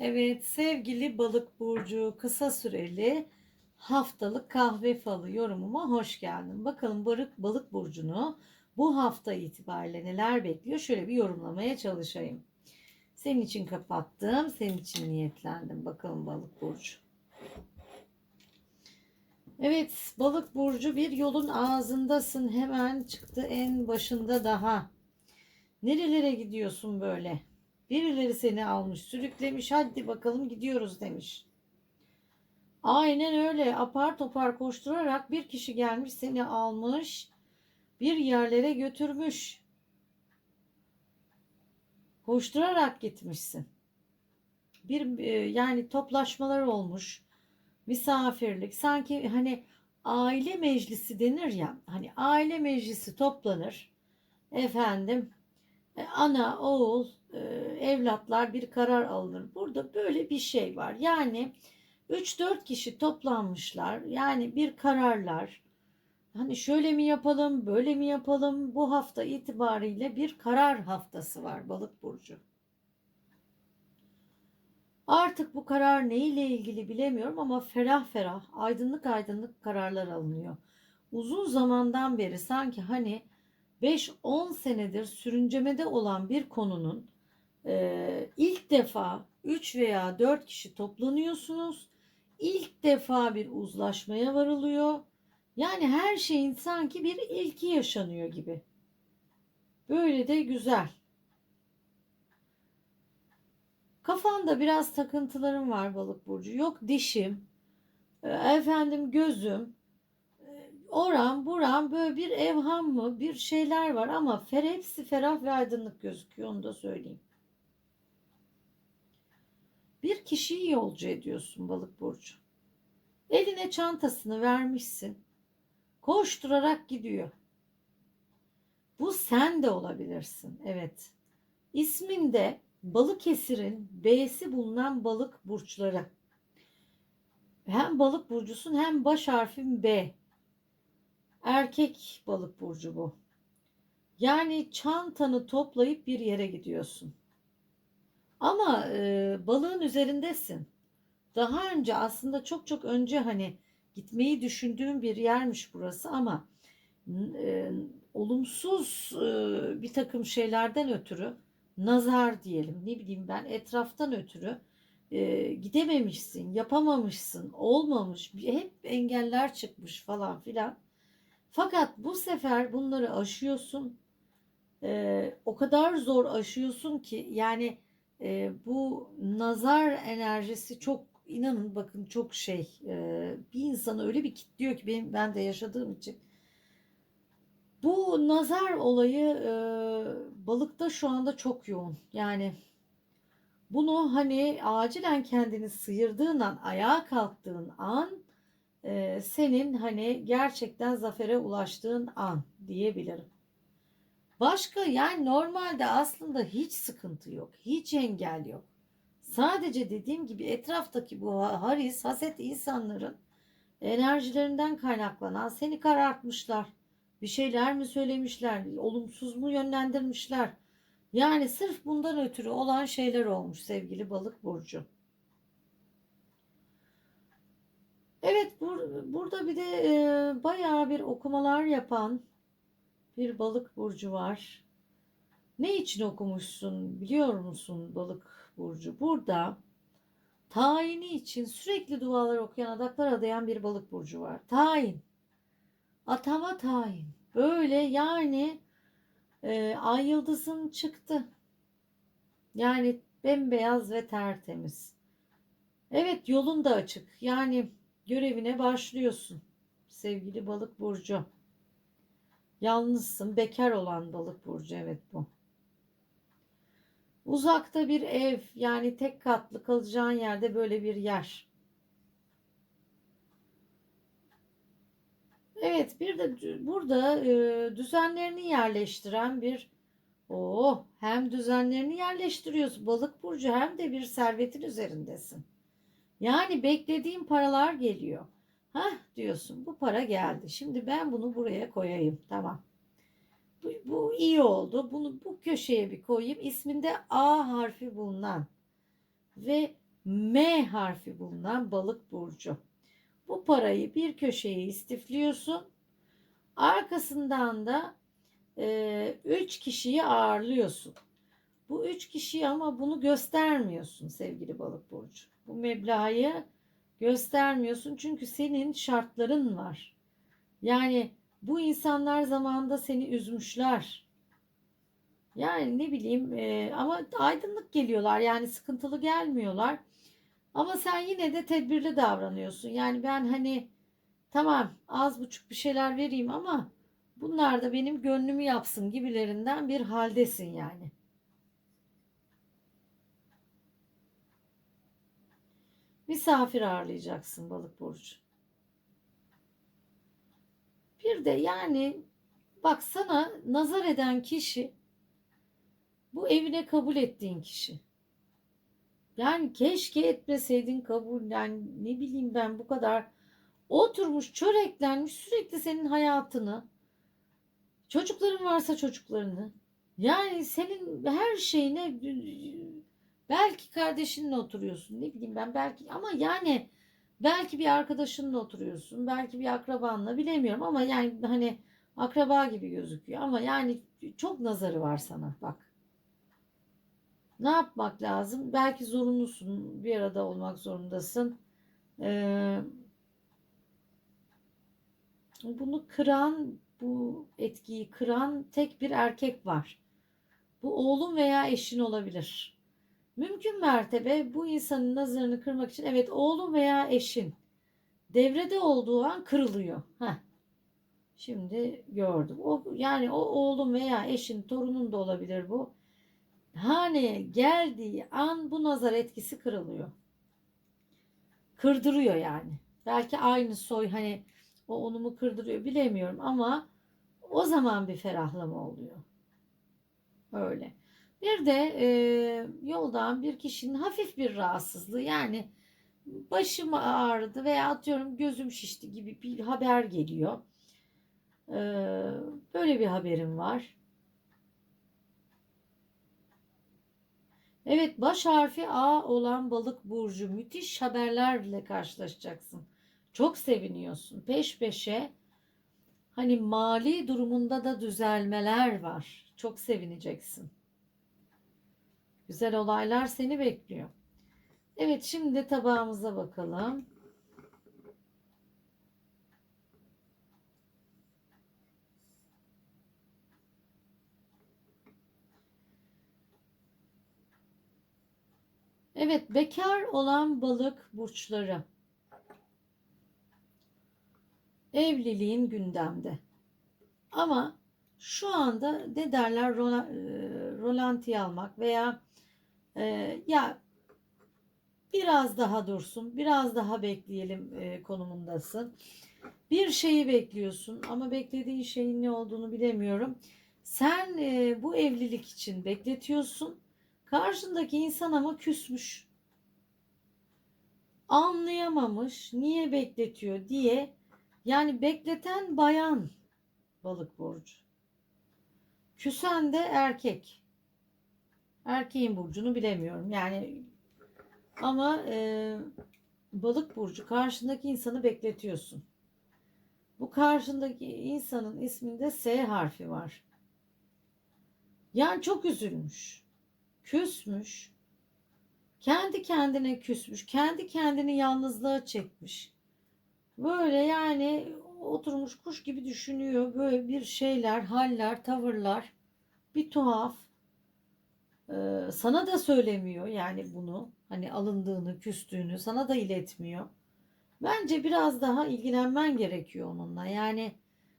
Evet sevgili balık burcu kısa süreli haftalık kahve falı yorumuma hoş geldin. Bakalım balık balık burcunu bu hafta itibariyle neler bekliyor? Şöyle bir yorumlamaya çalışayım. Senin için kapattım, senin için niyetlendim. Bakalım balık burcu. Evet, balık burcu bir yolun ağzındasın. Hemen çıktı en başında daha. Nerelere gidiyorsun böyle? Birileri seni almış, sürüklemiş. Hadi bakalım gidiyoruz demiş. Aynen öyle. Apar topar koşturarak bir kişi gelmiş seni almış. Bir yerlere götürmüş. Koşturarak gitmişsin. Bir e, yani toplaşmalar olmuş. Misafirlik. Sanki hani aile meclisi denir ya. Hani aile meclisi toplanır. Efendim e, ana, oğul, e, evlatlar bir karar alınır. Burada böyle bir şey var. Yani 3-4 kişi toplanmışlar. Yani bir kararlar. Hani şöyle mi yapalım, böyle mi yapalım? Bu hafta itibariyle bir karar haftası var Balık burcu. Artık bu karar neyle ilgili bilemiyorum ama ferah ferah, aydınlık aydınlık kararlar alınıyor. Uzun zamandan beri sanki hani 5-10 senedir sürüncemede olan bir konunun e, ilk defa 3 veya 4 kişi toplanıyorsunuz. İlk defa bir uzlaşmaya varılıyor. Yani her şeyin sanki bir ilki yaşanıyor gibi. Böyle de güzel. Kafanda biraz takıntılarım var balık burcu. Yok dişim, e, efendim gözüm, e, oram buram böyle bir evham mı bir şeyler var ama fer hepsi ferah ve aydınlık gözüküyor onu da söyleyeyim. Bir kişiyi yolcu ediyorsun balık burcu. Eline çantasını vermişsin. Koşturarak gidiyor. Bu sen de olabilirsin. Evet. İsminde Balıkesir'in B'si bulunan balık burçları. Hem balık burcusun hem baş harfin B. Erkek balık burcu bu. Yani çantanı toplayıp bir yere gidiyorsun. Ama e, balığın üzerindesin. Daha önce aslında çok çok önce hani gitmeyi düşündüğüm bir yermiş burası ama e, olumsuz e, bir takım şeylerden ötürü nazar diyelim ne bileyim ben etraftan ötürü e, gidememişsin, yapamamışsın, olmamış, hep engeller çıkmış falan filan. Fakat bu sefer bunları aşıyorsun. E, o kadar zor aşıyorsun ki yani e, bu nazar enerjisi çok inanın bakın çok şey e, bir insanı öyle bir kitliyor ki benim ben de yaşadığım için. Bu nazar olayı e, balıkta şu anda çok yoğun. Yani bunu hani acilen kendini sıyırdığın an, ayağa kalktığın an e, senin hani gerçekten zafere ulaştığın an diyebilirim. Başka yani normalde aslında hiç sıkıntı yok. Hiç engel yok. Sadece dediğim gibi etraftaki bu haris, haset insanların enerjilerinden kaynaklanan seni karartmışlar. Bir şeyler mi söylemişler, olumsuz mu yönlendirmişler? Yani sırf bundan ötürü olan şeyler olmuş sevgili balık burcu. Evet bur burada bir de e, bayağı bir okumalar yapan bir balık burcu var. Ne için okumuşsun biliyor musun balık burcu? Burada tayini için sürekli dualar okuyan adaklar adayan bir balık burcu var. Tayin. Atama tayin. Böyle yani e, ay yıldızın çıktı. Yani bembeyaz ve tertemiz. Evet yolun da açık. Yani görevine başlıyorsun. Sevgili balık burcu. Yalnızsın. Bekar olan balık burcu evet bu. Uzakta bir ev yani tek katlı kalacağın yerde böyle bir yer. Evet bir de burada e, düzenlerini yerleştiren bir oh hem düzenlerini yerleştiriyorsun balık burcu hem de bir servetin üzerindesin. Yani beklediğin paralar geliyor. Hah diyorsun bu para geldi. Şimdi ben bunu buraya koyayım. Tamam. Bu, bu iyi oldu. Bunu bu köşeye bir koyayım. İsminde A harfi bulunan ve M harfi bulunan balık burcu. Bu parayı bir köşeye istifliyorsun. Arkasından da e, üç kişiyi ağırlıyorsun. Bu üç kişiyi ama bunu göstermiyorsun sevgili balık burcu. Bu meblağı göstermiyorsun çünkü senin şartların var. Yani bu insanlar zamanında seni üzmüşler. Yani ne bileyim e, ama aydınlık geliyorlar yani sıkıntılı gelmiyorlar. Ama sen yine de tedbirli davranıyorsun. Yani ben hani tamam az buçuk bir şeyler vereyim ama bunlar da benim gönlümü yapsın gibilerinden bir haldesin yani. Misafir ağırlayacaksın balık burcu. Bir de yani bak sana nazar eden kişi bu evine kabul ettiğin kişi. Yani keşke etmeseydin kabul. Yani ne bileyim ben bu kadar oturmuş çöreklenmiş sürekli senin hayatını. Çocukların varsa çocuklarını. Yani senin her şeyine belki kardeşinle oturuyorsun ne bileyim ben belki ama yani belki bir arkadaşınla oturuyorsun belki bir akrabanla bilemiyorum ama yani hani akraba gibi gözüküyor ama yani çok nazarı var sana bak. Ne yapmak lazım? Belki zorunlusun. Bir arada olmak zorundasın. Ee, bunu kıran, bu etkiyi kıran tek bir erkek var. Bu oğlun veya eşin olabilir. Mümkün mertebe bu insanın nazarını kırmak için evet oğlun veya eşin devrede olduğu an kırılıyor. Heh. Şimdi gördüm. O yani o oğlun veya eşin, torunun da olabilir bu haneye geldiği an bu nazar etkisi kırılıyor. Kırdırıyor yani. Belki aynı soy hani o onu mu kırdırıyor bilemiyorum ama o zaman bir ferahlama oluyor. Öyle. Bir de e, yoldan bir kişinin hafif bir rahatsızlığı yani başım ağrıdı veya atıyorum gözüm şişti gibi bir haber geliyor. E, böyle bir haberim var. Evet baş harfi A olan balık burcu müthiş haberlerle karşılaşacaksın. Çok seviniyorsun. Peş peşe hani mali durumunda da düzelmeler var. Çok sevineceksin. Güzel olaylar seni bekliyor. Evet şimdi tabağımıza bakalım. Evet, bekar olan balık burçları. Evliliğin gündemde. Ama şu anda ne derler e, rolanti almak veya e, ya biraz daha dursun, biraz daha bekleyelim e, konumundasın. Bir şeyi bekliyorsun ama beklediğin şeyin ne olduğunu bilemiyorum. Sen e, bu evlilik için bekletiyorsun Karşındaki insan ama küsmüş. Anlayamamış, niye bekletiyor diye. Yani bekleten bayan balık burcu. Küsen de erkek. Erkeğin burcunu bilemiyorum. Yani ama e, balık burcu karşındaki insanı bekletiyorsun. Bu karşındaki insanın isminde S harfi var. Yani çok üzülmüş küsmüş. Kendi kendine küsmüş. Kendi kendini yalnızlığa çekmiş. Böyle yani oturmuş kuş gibi düşünüyor. Böyle bir şeyler, haller, tavırlar. Bir tuhaf. Sana da söylemiyor yani bunu. Hani alındığını, küstüğünü sana da iletmiyor. Bence biraz daha ilgilenmen gerekiyor onunla. Yani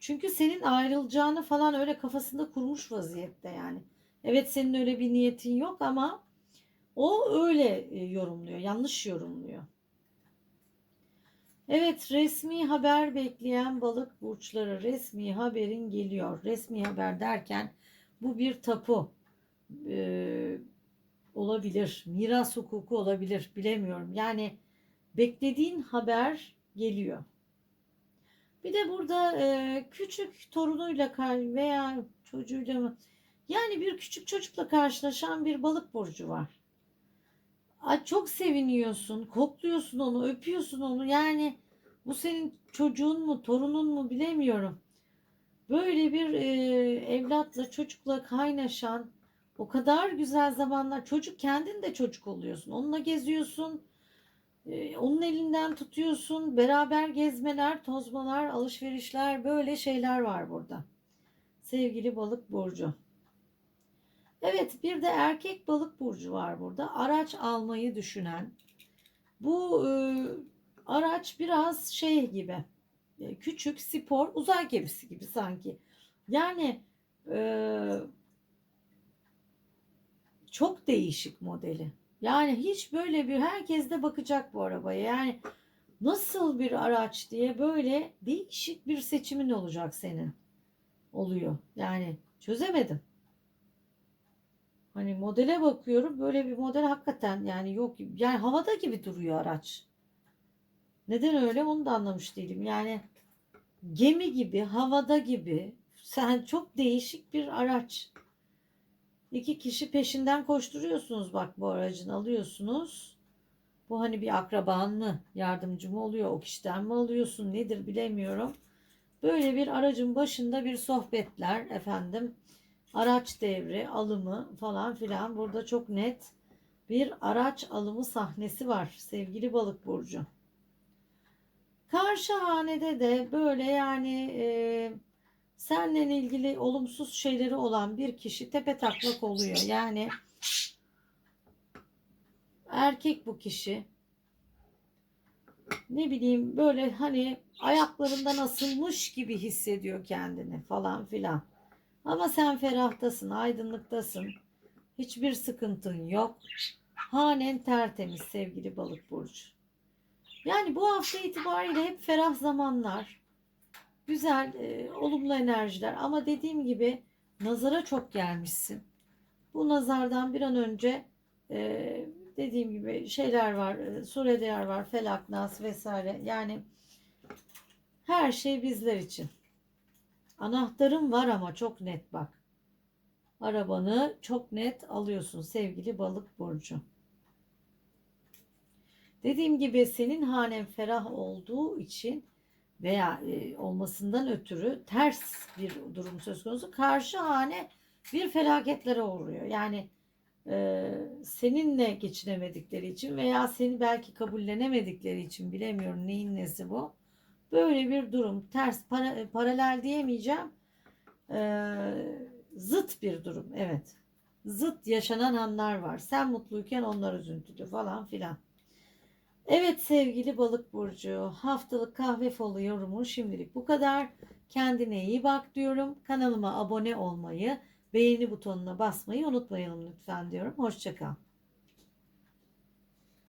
çünkü senin ayrılacağını falan öyle kafasında kurmuş vaziyette yani. Evet senin öyle bir niyetin yok ama o öyle e, yorumluyor. Yanlış yorumluyor. Evet resmi haber bekleyen balık burçları resmi haberin geliyor. Resmi haber derken bu bir tapu ee, olabilir. Miras hukuku olabilir. Bilemiyorum. Yani beklediğin haber geliyor. Bir de burada e, küçük torunuyla veya çocuğuyla yani bir küçük çocukla karşılaşan bir balık burcu var. Ay çok seviniyorsun, kokluyorsun onu, öpüyorsun onu. Yani bu senin çocuğun mu, torunun mu bilemiyorum. Böyle bir e, evlatla, çocukla kaynaşan o kadar güzel zamanlar. Çocuk kendin de çocuk oluyorsun. Onunla geziyorsun. e, onun elinden tutuyorsun. Beraber gezmeler, tozmalar, alışverişler böyle şeyler var burada. Sevgili balık burcu. Evet, bir de erkek balık burcu var burada. Araç almayı düşünen. Bu e, araç biraz şey gibi. e, küçük spor uzay gemisi gibi sanki. Yani e, çok değişik modeli. Yani hiç böyle bir herkes de bakacak bu arabaya. Yani nasıl bir araç diye böyle değişik bir seçimin olacak senin. Oluyor. Yani çözemedim. Hani modele bakıyorum böyle bir model hakikaten yani yok yani havada gibi duruyor araç. Neden öyle onu da anlamış değilim. Yani gemi gibi, havada gibi. Sen çok değişik bir araç. İki kişi peşinden koşturuyorsunuz bak bu aracın alıyorsunuz. Bu hani bir akraban mı, yardımcı mı oluyor, o kişiden mi alıyorsun, nedir bilemiyorum. Böyle bir aracın başında bir sohbetler efendim. Araç devri, alımı falan filan burada çok net bir araç alımı sahnesi var sevgili balık burcu. Karşı hanede de böyle yani e, seninle ilgili olumsuz şeyleri olan bir kişi tepe taklak oluyor. Yani erkek bu kişi. Ne bileyim böyle hani ayaklarından asılmış gibi hissediyor kendini falan filan. Ama sen ferahtasın, aydınlıktasın. Hiçbir sıkıntın yok. Hanen tertemiz sevgili balık burcu. Yani bu hafta itibariyle hep ferah zamanlar. Güzel, e, olumlu enerjiler. Ama dediğim gibi nazara çok gelmişsin. Bu nazardan bir an önce e, dediğim gibi şeyler var. E, sureler var, felak, nas vesaire. Yani her şey bizler için. Anahtarım var ama çok net bak. Arabanı çok net alıyorsun sevgili balık burcu. Dediğim gibi senin hanen ferah olduğu için veya e, olmasından ötürü ters bir durum söz konusu. Karşı hane bir felaketlere uğruyor. Yani e, seninle geçinemedikleri için veya seni belki kabullenemedikleri için bilemiyorum neyin nesi bu. Böyle bir durum ters para, paralel diyemeyeceğim. E, zıt bir durum evet. Zıt yaşanan anlar var. Sen mutluyken onlar üzüntülü falan filan. Evet sevgili balık burcu haftalık kahve falı yorumu şimdilik bu kadar. Kendine iyi bak diyorum. Kanalıma abone olmayı, beğeni butonuna basmayı unutmayalım lütfen diyorum. Hoşçakal.